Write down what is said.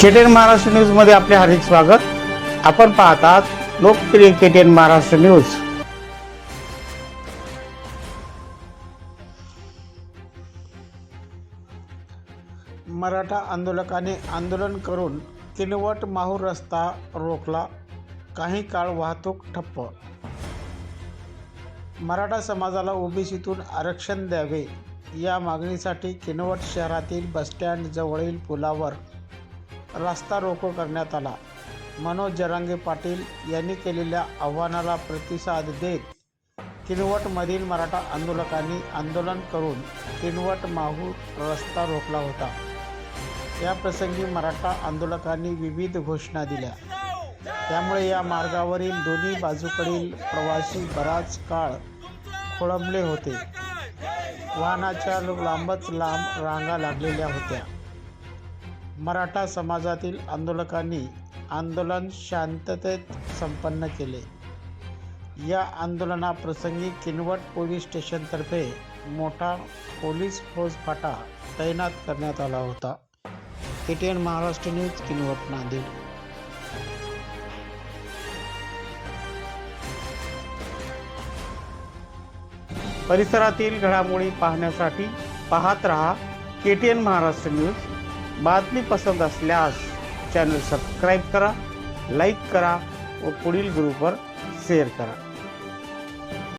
केटेन महाराष्ट्र न्यूजमध्ये आपले हार्दिक स्वागत. आपण पाहतात लोकप्रिय केटेन महाराष्ट्र न्यूज मराठा आंदोलकाने आंदोलन करून किनवट माहूर रस्ता रोखला. काही काळ वाहतूक ठप्प. मराठा समाजाला ओबीसीतून आरक्षण द्यावे. या मागणीसाठी किनवट शहरातील बसस्टँड जवळील पुलावर रस्ता रोको करण्यात आला. मनोज जरांगे पाटील यांनी केलेल्या आव्हानाला प्रतिसाद देत किनवटमधील मराठा आंदोलकांनी आंदोलन करून किनवट माहूर रस्ता रोखला होता. या प्रसंगी मराठा आंदोलकांनी विविध घोषणा दिल्या. त्यामुळे या मार्गावरील दोन्ही बाजूकडील प्रवासी बराच काळ खोळंबले होते. वाहनाच्या लांबच लांब रांगा लागलेल्या होत्या. मराठा समाजातील आंदोलकांनी आंदोलन शांततेत संपन्न केले. या आंदोलनाप्रसंगी किनवट पोलीस स्टेशनतर्फे मोठा पोलीस फौजफाटा तैनात करण्यात आला होता. ATN Maharashtra news Kinwat Nanded. परिसरातील घडामोडी पाहण्यासाठी पाहत रहा K T N Maharashtra news बातमी पसंत असल्यास चॅनल सबस्क्राईब करा लाईक करा व पुढील ग्रुपवर शेअर करा.